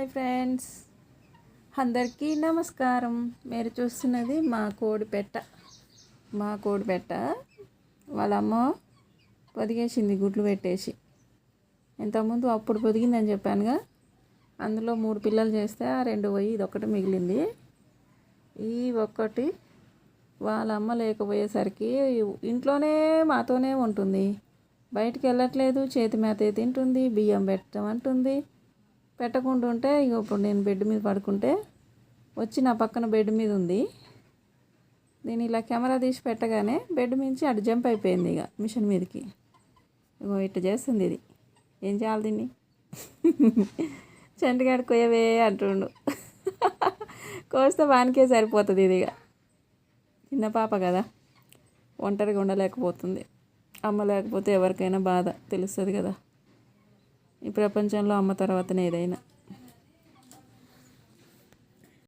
Hi friends. అందరికీ నమస్కారం. మీరు చూస్తున్నది మా కోడి పెట్ట మా కోడి పెట్ట వాళ్ళమ్మ పొదిగేసింది గుడ్లు పెట్టేసి. ఇంతకుముందు అప్పుడు పొదిగిందని చెప్పానుగా. అందులో మూడు పిల్లలు చేస్తే ఆ రెండు పోయి ఇది ఒకటి మిగిలింది. ఈ ఒక్కటి వాళ్ళ అమ్మ లేకపోయేసరికి ఇంట్లోనే మాతోనే ఉంటుంది. బయటికి వెళ్ళట్లేదు చేతి మేత తింటుంది బియ్యం పెట్టమంటుంది. పెట్టకుండా ఉంటే ఇక ఇప్పుడు నేను బెడ్ మీద పడుకుంటే వచ్చి నా పక్కన బెడ్ మీద ఉంది. దీన్ని ఇలా కెమెరా తీసి పెట్టగానే బెడ్ మించి అటు జంప్ అయిపోయింది ఇక మిషన్ మీదకి. ఇగో ఇట్లా చేస్తుంది ఇది. ఏం చేయాలి దీన్ని? చెంటగాడు కొయ్యవే అంటుండు. కోస్తే వానికే సరిపోతుంది ఇది ఇక చిన్న పాప కదా. ఒంటరిగా ఉండలేకపోతుంది. అమ్మ లేకపోతే ఎవరికైనా బాధ తెలుస్తుంది కదా. ఈ ప్రపంచంలో అమ్మ తర్వాతనే ఏదైనా.